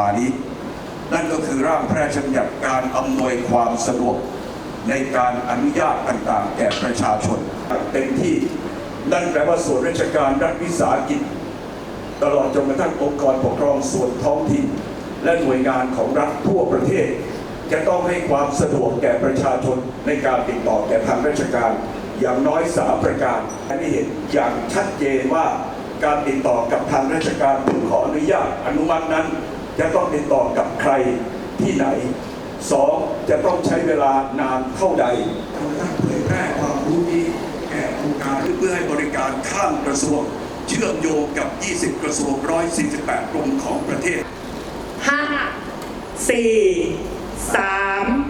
มานี้ นั่นก็คือร่างพระราชบัญญัติการอำนวยความสะดวกในการอนุญาตต่างๆ แก่ประชาชนเต็มที่นั่นแปลว่าส่วนราชการรัฐวิสาหกิจ ตลอดจนกระทั่งองค์กรปกครองส่วนท้องถิ่น และหน่วยงานของรัฐทั่วประเทศ จะต้องให้ความสะดวกแก่ประชาชนในการติดต่อแก่ทางราชการอย่างน้อยสามประการอันนี้เห็นอย่างชัดเจนว่าการติดต่อกับทางราชการเพื่อขออนุญาตอนุมัตินั้น จะต้องติดต่อกับใครที่ไหนสองจะต้องใช้เวลานานเท่าใดเาตั้งเผยแพร่ความรู้นี้แก่ผู้การเพื่อให้บริการข้ามกระทรวง เชื่อมโยงกับ 20 กระทรวง 148 กรมของประเทศ 5 4 3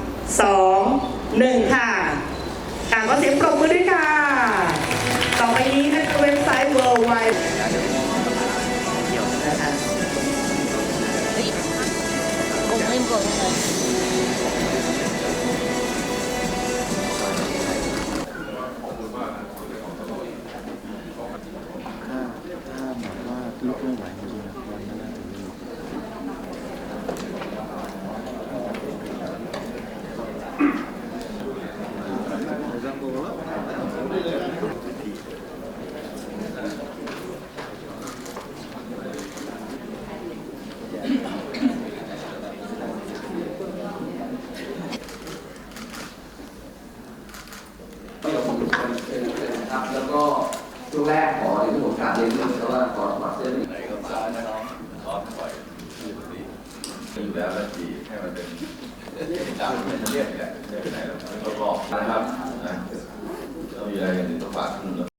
แบบว่าลูกไม่ไหวจริงๆวันนั้นน่าจะมี ก็ยอมเป็นเป็นเป็นนะครับ แล้วก็ช่วงแรกขอ ในเรื่องของการเรียนรู้นะครับว่าขอสมัครเส้นไหนก็ซ้ายนะครับซ้อนปล่อยที่ปกติอยู่แล้วแล้วทีให้มันเป็นตามเป็นเรียบเนี่ยไม่เป็นไรหรอกไม่ต้องรอบนะครับนะต้องมีอะไรอย่างหนึ่งต้องฝากขึ้น